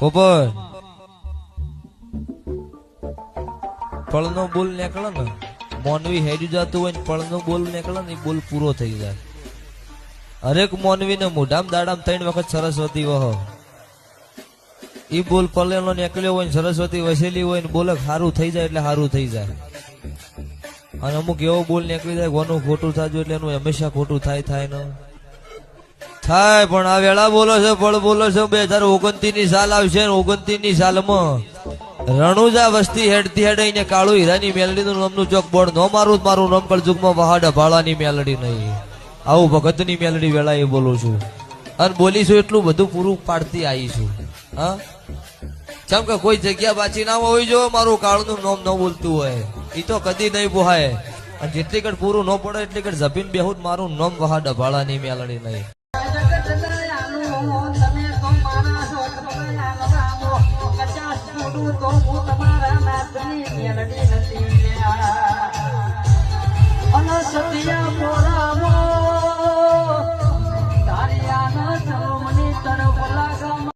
પોપટ પળનો બોલ નીકળે ને, મોનવી હેડ્યું જતું હોય ને, પળનો બોલ નીકળે ને એ બોલ પૂરો થઈ જાય. હરેક મોનવીને મોઢામ દાડામ ત્રણ વખત સરસ્વતી વહો. એ બોલ પલેલો નીકળ્યો હોય ને, સરસ્વતી વસેલી હોય ને, બોલે સારું થઈ જાય એટલે સારું થઈ જાય. અને અમુક એવો બોલ નીકળી જાય કોનું ખોટું થાતું એટલે એનું હંમેશા ખોટું થાય થાય ને. થાય પણ આ વેળા બોલો છો, પણ બોલો છો. બે હજાર ઓગણતી ની સાલ આવશે ને ઓગણતી ની સાલમાં રણુજા વસ્તી હેડતી હેડ ને કાળુ હીરાની મેલડી નું નામનું ચોક બોર્ડ. નો મારું મારું નામ પર જુગમાં વહાડ ભાળાની મેલડી નહીં. આવું ભગતની મેલડી વેળા એ બોલું છું. અને બોલીશું એટલું બધું પૂરું પાડતી આવીશું હા? જેમ કે કોઈ જગ્યા બાચી ના હોય, જો મારું કાળનું નામ ન બોલતું હોય. એ તો કદી નહીં પોહાય. અને જેટલી કડ પૂરું ન પડે, એટલી કડ જમીન બેહું મારું નામ વહા ડભાળાની મેલડી નહીં. સત્ય